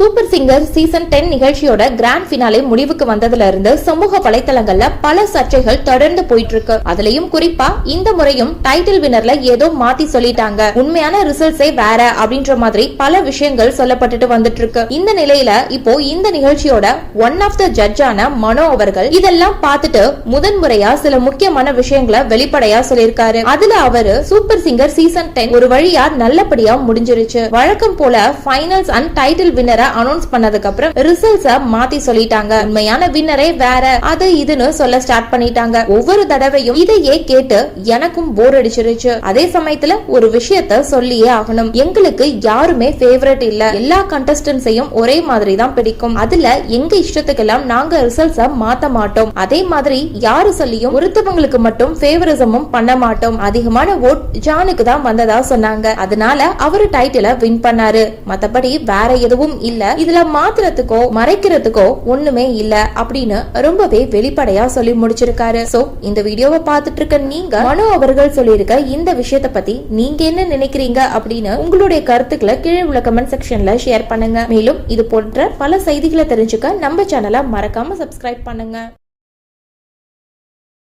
Super singer season ten நிகழ்ச்சியோட grand finale முடிவுக்கு வந்ததுல இருந்து சமூக வலைத்தளங்கள்ல பல சர்ச்சைகள் தொடர்ந்து போயிட்டு இருக்கு அதுலயும் குறிப்பா இந்த முறையும் டைட்டில் வினர்ல ஏதோ மாத்தி சொல்லிட்டாங்க. உண்மையான ரிசல்ட்ஸே வேற அப்படின்ற மாதிரி பல விஷயங்கள் சொல்லப்பட்டுட்டு வந்துட்டு இருக்கு இந்த நிலையில இப்போ இந்த நிகழ்ச்சியோட ஒன் ஆஃப் த ஜட்ஜான மனோ அவர்கள் இதெல்லாம் பார்த்துட்டு முதன்முறையா சில முக்கியமான விஷயங்களை வெளிப்படையா சொல்லியிருக்காரு. அதுல அவரு சூப்பர் சிங்கர் சீசன் டென் ஒரு வழியா நல்லபடியா முடிஞ்சிருச்சு. வழக்கம் போல ஃபைனல்ஸ் அண்ட் டைட்டில் வினரை அனௌன்ஸ் பண்ணதுக்கு அப்புறம் ரிசல்ட்ஸ மாத்தி சொல்லிட்டாங்க. உண்மையான வின்னரே வேற அது இதுன்னு சொல்ல ஸ்டார்ட் பண்ணிட்டாங்க. ஒவ்வொரு தடவையும் இதையே கேட்டு எனக்கும் போர் அடிச்சிருச்சு. அதே சமயத்துல ஒரு விஷயத்த சொல்லியே ஆகணும். எங்களுக்கு யாருமே ஃபேவரட் இல்ல. எல்லா கண்டஸ்டன்ஸையும் ஒரே மாதிரி தான் பிடிக்கும். அதுல எங்க இஷ்டத்துக்கெல்லாம் நாங்க ரிசல்ட்ஸ மாத்த மாட்டோம். அதே மாதிரி யாரு சொல்லியும் ஒருத்தவங்களுக்கு மட்டும் ஃபேவரிசமும் பண்ண மாட்டோம். அதிகமான ஓட் ஜானுக்கு தான் வந்ததா சொன்னாங்க. அதனால அவரு டைட்டில வின் பண்ணாரு. மத்தபடி வேற எதுவும் இல்ல. இல்ல இதுல மாத்துறதுக்கோ மறைக்கிறதுக்கோ ஒண்ணுமே இல்ல அப்படின்னு ரொம்பவே வெளிப்படையா சொல்லி முடிச்சிருக்காரு. சோ இந்த வீடியோவை பார்த்துட்டு இருக்க நீங்க மனோ அவர்கள் சொல்லியிருக்க இந்த விஷயத்த பத்தி நீங்க என்ன நினைக்கிறீங்க அப்படின்னு உங்களுடைய கருத்துக்களை கீழே உள்ள கமெண்ட் செக்ஷன்ல ஷேர் பண்ணுங்க. மேலும் இது போன்ற பல செய்திகளை தெரிஞ்சுக்க நம்ம சேனலை மறக்காம சப்ஸ்கிரைப் பண்ணுங்க.